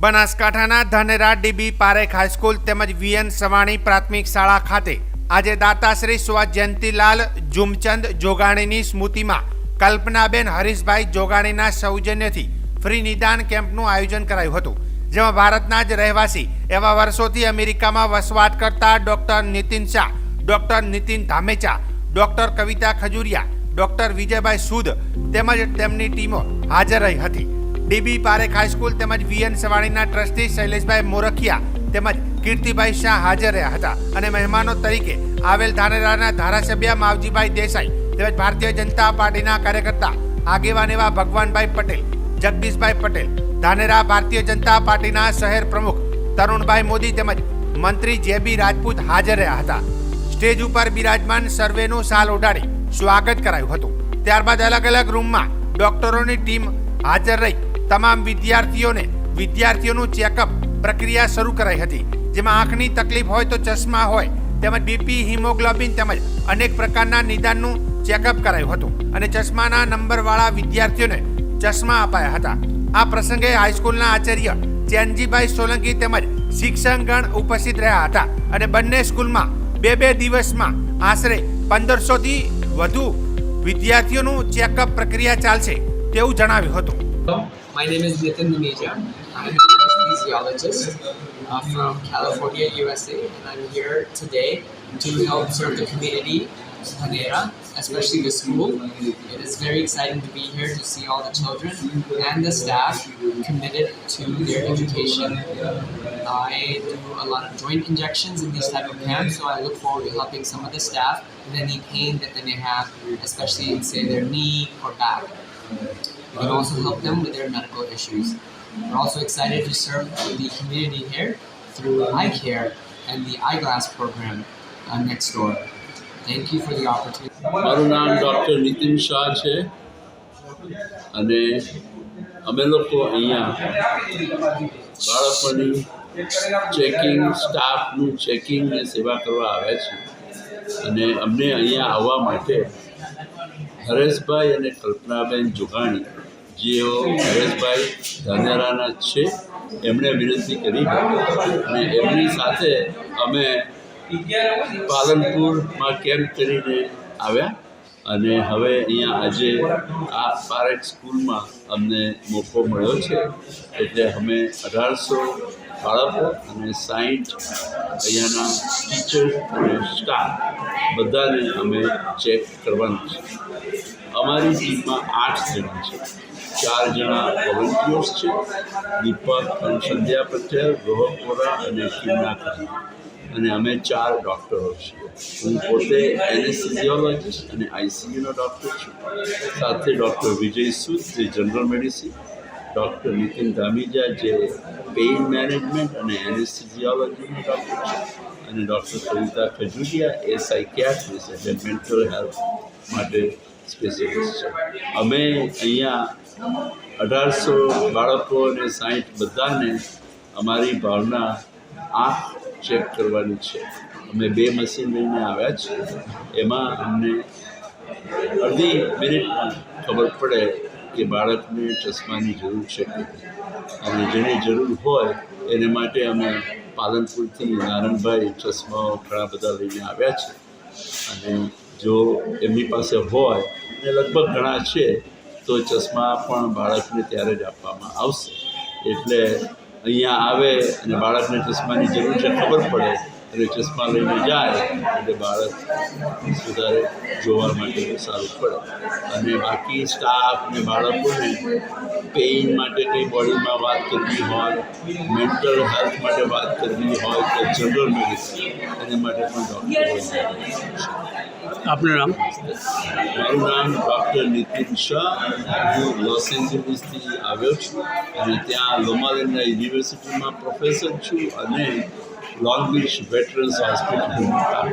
બનાસકાંઠાના Dhanera DB Parekh high school તેમજ VN Savani પ્રાથમિક શાળા ખાતે આજે દાતાશ્રી સુવા જયંતિલાલ ઝુમચંદ જોગાણીની સ્મૃતિમાં કલ્પનાબેન હરીશભાઈ જોગાણીના સૌજન્યથી ફ્રી નિદાન કેમ્પનું આયોજન કરાયું હતું, જેમાં ભારતના જ રહેવાસી એવા વર્ષોથી અમેરિકામાં વસવાટ કરતા doctor Nitin Shah, doctor Nitin Dhamecha, doctor Kavita Khajuria, doctor Vijaybhai Sood તેમજ તેમની ટીમો હાજર રહી હતી. ડીબી પારેખ હાઈસ્કૂલ તેમજ વીએન સવાણીના ટ્રસ્ટી શૈલેષભાઈ મોરખિયા તેમજ કીર્તિભાઈ શાહ હાજર રહ્યા હતા. અને મહેમાનો તરીકે આવેલ ધાનેરાના ધારાસભ્ય માવજીભાઈ દેસાઈ તેમજ ભારતીય જનતા પાર્ટીના કાર્યકર્તા આગેવાન એવા ભગવાનભાઈ પટેલ, જગદીશભાઈ પટેલ, ધાનેરા ભારતીય જનતા પાર્ટીના શહેર પ્રમુખ તરુણભાઈ મોદી તેમજ મંત્રી જે બી રાજપૂત હાજર રહ્યા હતા. સ્ટેજ ઉપર બિરાજમાન સર્વેનું સાલ ઓઢાડી સ્વાગત કરાયું હતું. ત્યારબાદ અલગ અલગ રૂમમાં ડોક્ટરોની ટીમ હાજર રહી. તમામ વિદ્યાર્થીઓને વિદ્યાર્થીઓનું ચેકઅપ પ્રક્રિયા શરૂ કરાઈ હતી. જેમાં આંખની તકલીફ હોય તો ચશ્મા હોય, તેમજ બીપી, હિમોગ્લોબિન તેમજ અનેક પ્રકારના નિદાનનું ચેકઅપ કરાયું હતું અને ચશ્માના નંબરવાળા વિદ્યાર્થીઓને ચશ્મા અપાયા હતા. આ પ્રસંગે હાઈસ્કૂલના આચાર્ય ચેનજીભાઈ સોલંકી તેમજ શિક્ષકગણ ઉપસ્થિત રહ્યા હતા અને બંને સ્કૂલમાં બે બે દિવસમાં આશરે પંદરસોથી વધુ વિદ્યાર્થીઓનું ચેકઅપ પ્રક્રિયા ચાલશે તેવું જણાવ્યું હતું. My name is Nitin Duneja. I'm an anesthesiologist uh, from California, USA, and I'm here today to help serve the community, Hanera, especially the school. It is very exciting to be here to see all the children and the staff committed to their education. I do a lot of joint injections in these type of camps, so I look forward to helping some of the staff with any pain that they may have, especially in say their knee or back We can also help them with their medical issues. We're also excited to serve the community here through eye care and the eyeglass program uh, next door. Thank you for the opportunity. મારું નામ doctor Nitin Shah છે અને અમે લોકો અહીંયા બાળકોની checking સ્ટાફનું checking ને સેવા કરવા આવ્યા છીએ અને અમને અહીંયા આવવા માટે હરેશભાઈ અને કલ્પનાબેન જોગાણી જેઓ હરેશભાઈ ધાનેરાના છે. એમણે વિનંતી કરી. અને એમની સાથે અમે પાલનપુરમાં કેમ્પ કરીને આવ્યા. અને હવે અહીંયા આજે આ પારેખ સ્કૂલમાં અમને મોકો મળ્યો છે. એટલે અમે અઢારસો બાળકો અને સાઠ અહીંયાના ટીચર અને સ્ટાફ બધાને અમે ચેક કરવાનું છે. અમારી ટીમમાં આઠ જણા છે. ચાર જણા વોલન્ટિયર્સ છે. દીપક અને સંધ્યા પટેલ રોહક વોરા અને ખાન. અને અમે ચાર ડૉક્ટરો છીએ. હું પોતે એનેસ્થિઝિયોલોજિસ્ટ અને આઈસીયુનો ડૉક્ટર છું. સાથે ડૉક્ટર વિજય સૂદ, જે general medicine doctor Nitin Dhamija, જે પેઇન મેનેજમેન્ટ અને એનેસ્થિઝિયોલોજીનો ડૉક્ટર છે. અને ડૉક્ટર સવિતા ખજુરિયા, એ સાયકિયાટ્રિસ્ટ એટલે મેન્ટલ હેલ્થ માટે સ્પેશિયલિસ્ટ છે. અમે અહીંયા અઢારસો બાળકો અને સાઠ બધાને અમારી ભાવના આંખ ચેક કરવાની છે. અમે બે મશીન લઈને આવ્યા છીએ એમાં અમને અડધી મિનિટમાં ખબર પડે કે બાળકને ચશ્માની જરૂર છે. અને જેને જરૂર હોય એને માટે અમે પાલનપુરથી નારણભાઈ ચશ્માઓ ઘણા બધા લઈને આવ્યા છે. અને જો એમની પાસે હોય, એ લગભગ ઘણા છે. તો ચશ્મા પણ બાળકને ત્યારે જ આપવામાં આવશે. એટલે અહીંયા આવે અને બાળકને ચશ્માની જરૂર છે, ખબર પડે. એટલે ચશ્મા લઈને જાય, એટલે બાળક સુધારે જોવા માટે સારું પડે. અને બાકી સ્ટાફ ને બાળકોને પેઇન માટે કંઈ બોડીમાં વાત કરવી હોય મેન્ટલ હેલ્થ માટે વાત કરવી હોય, તો જનરલ મેડિસિન એના માટે પણ ડૉક્ટર આપનું નામ? મારું નામ ડૉક્ટર નીતિન શાહ. હું લોસ એન્જલિસથી આવ્યો છું. અને ત્યાં લોમાલેન્ડા યુનિવર્સિટીમાં પ્રોફેસર છું અને લોંગ બીચ વેટરન્સ હોસ્પિટલમાં